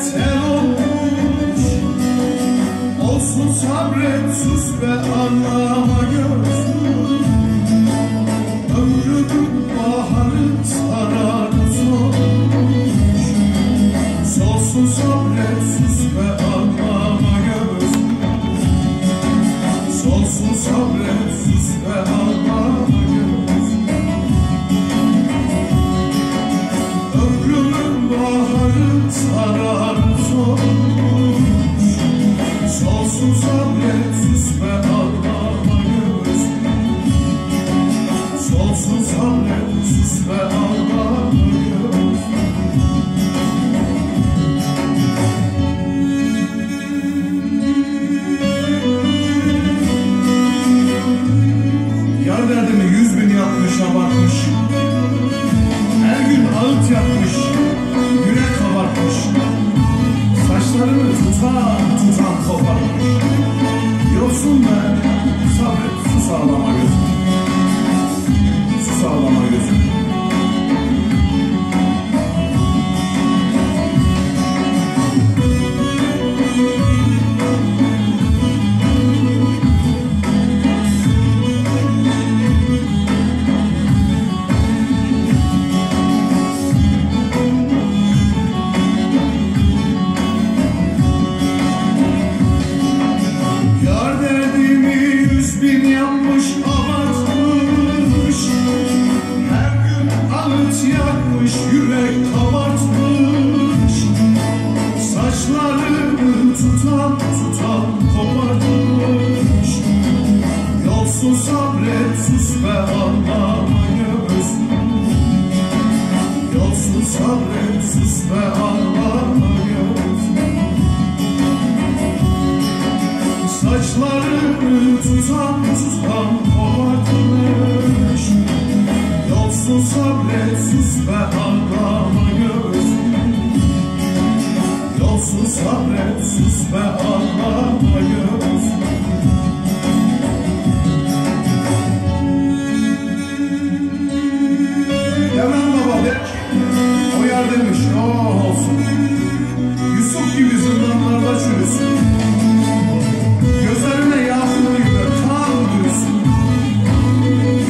tel olmuş. Olsun sabret sus ve anlama görsün Uzanır ve ağlar sabretsiz ve ağlamıyoruz Saçlarını tutan tutan kopartılmış Yolsuz sabretsiz ve ağlamıyoruz Yolsuz sabretsiz ve Gözlerime yağmur gibi tam diyorsun.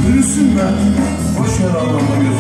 Gülsün be, boş ver ağlama gözüm.